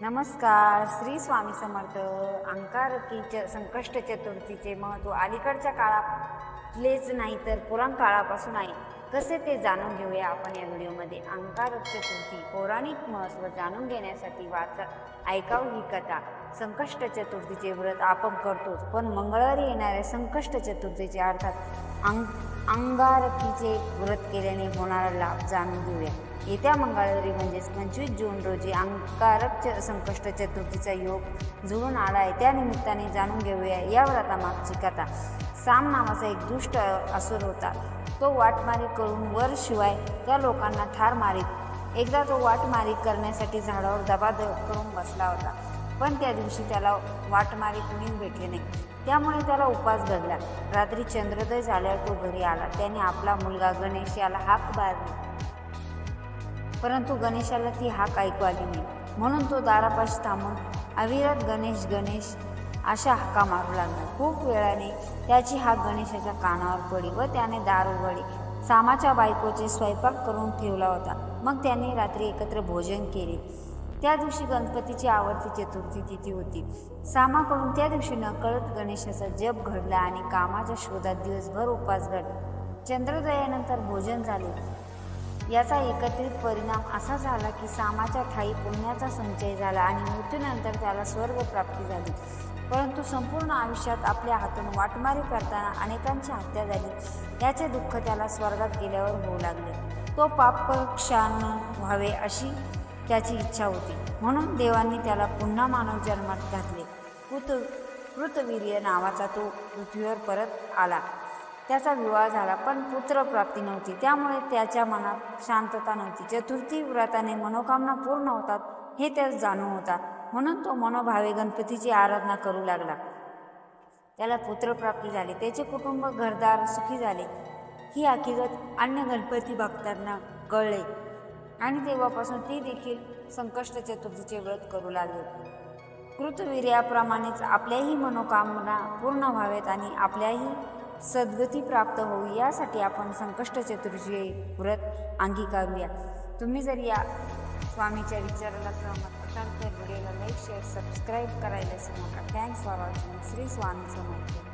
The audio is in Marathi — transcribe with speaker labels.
Speaker 1: नमस्कार श्री स्वामी समर्थ. अंकारकी संकष्ट चतुर्थीचे महत्त्व अलीकडच्या काळातलेच नाही तर पुराण काळापासून आहे. कसे ते जाणून घेऊया आपण या व्हिडिओमध्ये? अंकारक चतुर्थी पौराणिक महत्त्व जाणून घेण्यासाठी वाचा ऐकाव ही कथा. संकष्ट चतुर्थीचे व्रत आपण करतोच पण मंगळवारी येणाऱ्या संकष्ट चतुर्थीचे अर्थात अंग अंगारकीचे व्रत केल्याने होणारा लाभ जाणून घेऊया. येत्या मंगळवारी म्हणजेच पंचवीस जून रोजी अंकारक च- संकष्ट चतुर्थीचा योग जुळून आला आहे त्या निमित्ताने जाणून घेऊया या व्रतामागची कथा. साम नावाचा एक दुष्ट असुर होता. तो वाटमारी करून वर शिवाय त्या लोकांना ठार मारीत एकदा तो वाटमारी करण्यासाठी झाडावर दबादब करून बसला होता. पण त्या दिवशी त्याला वाटमारी कुणीच भेटले नाही. त्यामुळे त्याला उपास घडला. रात्री चंद्रोदय झाल्यावर तो घरी आला. त्याने आपला मुलगा गणेश याला हाक मारली. परंतु गणेशाला ती हाक ऐकू आली नाही. म्हणून तो दारापाशी थांबून अविरत गणेश गणेश अशा हाका मारू लागला. खूप वेळाने त्याची हाक गणेशाच्या कानावर पडली व त्याने दार उघडले. सामाच्या बायकोचे स्वयंपाक करून ठेवला होता. मग त्याने रात्री एकत्र भोजन केले. त्या दिवशी गणपतीची आवडती चतुर्थी तिथी होती. सामाकडून त्या दिवशी नकळत गणेशाचा जप घडला आणि कामाच्या शोधात दिवसभर उपास घडला. चंद्रोदयानंतर भोजन झाले. याचा एकत्रित परिणाम असा झाला की सामाच्या ठाई पुण्याचा संचय झाला आणि मृत्यूनंतर त्याला स्वर्ग प्राप्ती झाली. परंतु संपूर्ण आयुष्यात आपल्या हातून वाटमारी करताना अनेकांची हत्या झाली. याचे दुःख त्याला स्वर्गात गेल्यावर होऊ लागले. तो पापक्षान व्हावे अशी त्याची इच्छा होती. म्हणून देवांनी त्याला पुन्हा मानव जन्मात घातले. कृत कृतवीर्य नावाचा तो पृथ्वीवर परत आला. त्याचा विवाह झाला पण पुत्रप्राप्ती नव्हती. त्यामुळे त्याच्या मनात शांतता नव्हती. चतुर्थी व्रताने मनोकामना पूर्ण होतात हे त्यास जाणून होता. म्हणून तो मनोभावे गणपतीची आराधना करू लागला. त्याला पुत्रप्राप्ती झाली. त्याचे कुटुंब घरदार सुखी झाले. ही हकीकत अन्य गणपती भक्तांना कळले. आणि तेव्हापासून ती देखील संकष्ट चतुर्थीचे व्रत करू लागले. कृतवीर्याप्रमाणेच आपल्याही मनोकामना पूर्ण व्हावेत आणि आपल्याही सद्गती प्राप्त होऊ यासाठी आपण संकष्ट चतुर्थी व्रत अंगीकारूया. तुम्ही जर या स्वामीच्या विचाराला सहमत असाल तर व्हिडिओला लाईक शेअर सबस्क्राईब करायला विसरू thanks for watching Shri Swami Samarth.